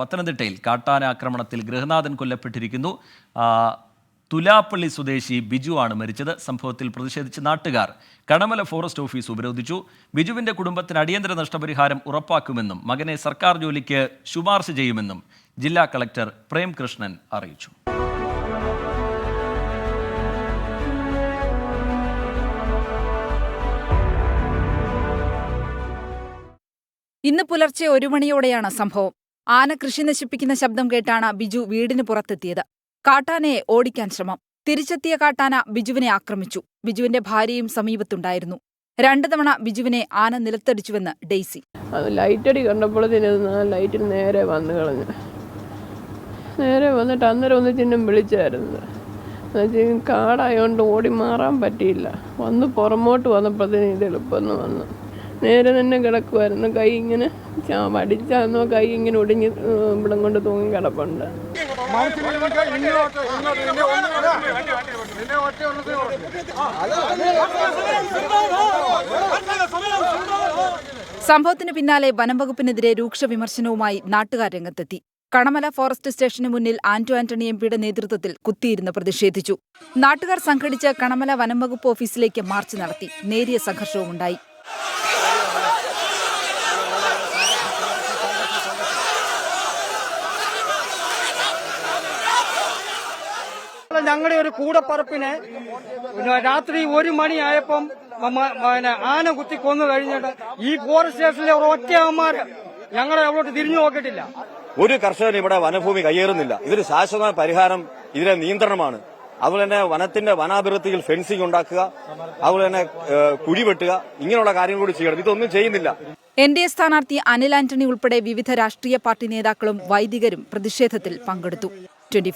പത്തനംതിട്ടയിൽ കാട്ടാന ആക്രമണത്തിൽ ഗൃഹനാഥൻ കൊല്ലപ്പെട്ടിരിക്കുന്നു. തുലാപ്പള്ളി സ്വദേശി ബിജു ആണ് മരിച്ചത്. സംഭവത്തിൽ പ്രതിഷേധിച്ച് നാട്ടുകാർ കടമല ഫോറസ്റ്റ് ഓഫീസ് ഉപരോധിച്ചു. ബിജുവിന്റെ കുടുംബത്തിന് അടിയന്തര നഷ്ടപരിഹാരം ഉറപ്പാക്കുമെന്നും മകനെ സർക്കാർ ജോലിക്ക് ശുപാർശ ചെയ്യുമെന്നും ജില്ലാ കളക്ടർ പ്രേംകൃഷ്ണൻ അറിയിച്ചു. ഇന്ന് പുലർച്ചെ ഒരു മണിയോടെയാണ് സംഭവം. ആന കൃഷി നശിപ്പിക്കുന്ന ശബ്ദം കേട്ടാണ് ബിജു വീടിന് പുറത്തെത്തിയത്. കാട്ടാനയെ ഓടിക്കാൻ ശ്രമം. തിരിച്ചെത്തിയ കാട്ടാന ബിജുവിനെ ആക്രമിച്ചു. ബിജുവിന്റെ ഭാര്യയും സമീപത്തുണ്ടായിരുന്നു. രണ്ടു തവണ ബിജുവിനെ ആന നിലത്തടിച്ചുവെന്ന് ഡെയ്സി. ലൈറ്റടി കണ്ടപ്പോഴത്തേനും ലൈറ്റിന് നേരെ വന്നു കളഞ്ഞു. നേരെ വന്നിട്ട് അന്നേരം ഒന്ന് ചിഹ്നം വിളിച്ചായിരുന്നു. കാടായോണ്ട് ഓടി മാറാൻ പറ്റിയില്ല. വന്ന് പുറമോട്ട് വന്നപ്പോഴത്തേനും ഇത് എളുപ്പമെന്ന് വന്നു. നേരെ തന്നെ കിടക്കുമായിരുന്നു കൈ ഇങ്ങനെ വടിച്ചാന്നോ കൈ ഇങ്ങനെ ഒടിഞ്ഞ് ഇവിടം കൊണ്ട് തൂങ്ങി കിടപ്പുണ്ട്. സംഭവത്തിന് പിന്നാലെ വനംവകുപ്പിനെതിരെ രൂക്ഷ വിമർശനവുമായി നാട്ടുകാർ രംഗത്തെത്തി. കണമല ഫോറസ്റ്റ് സ്റ്റേഷന് മുന്നിൽ ആന്റോ ആന്റണി എംപിയുടെ നേതൃത്വത്തിൽ കുത്തിയിരുന്ന് പ്രതിഷേധിച്ചു. നാട്ടുകാർ സംഘടിച്ച് കണമല വനംവകുപ്പ് ഓഫീസിലേക്ക് മാർച്ച് നടത്തി. നേരിയ സംഘർഷവുമുണ്ടായി. ഞങ്ങളുടെ ഒരു കൂടപ്പറപ്പിനെ രാത്രി ഒരു മണിയായപ്പം ആന കുത്തി കൊന്നു കഴിഞ്ഞിട്ട് ഈ ഫോറസ്റ്റ് സ്റ്റേഷനിലെ ഒറ്റ അമ്മമാര് ഞങ്ങളെ അവിടോട്ട് തിരിഞ്ഞു നോക്കിയിട്ടില്ല. ഒരു കർഷകൻ ഇവിടെ വനഭൂമി കയ്യേറുന്നില്ല. ഇതൊരു ശാശ്വത പരിഹാരം ഇതിലെ നിയന്ത്രണമാണ്. അതുപോലെ തന്നെ വനത്തിന്റെ വനാഭിവൃദ്ധിയിൽ ഫെൻസിംഗ് ഉണ്ടാക്കുക അതുപോലെ തന്നെ കുഴിവെട്ടുക കുഴി വെട്ടുക ഇങ്ങനെയുള്ള കാര്യങ്ങൾ കൂടി ചെയ്യണം. ഇതൊന്നും ചെയ്യുന്നില്ല. എൻ ഡി എ സ്ഥാനാർത്ഥി അനിൽ ആന്റണി ഉൾപ്പെടെ വിവിധ രാഷ്ട്രീയ പാർട്ടി നേതാക്കളും വൈദികരും പ്രതിഷേധത്തിൽ പങ്കെടുത്തു. ട്വന്റി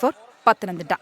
പത്തനംതിട്ട.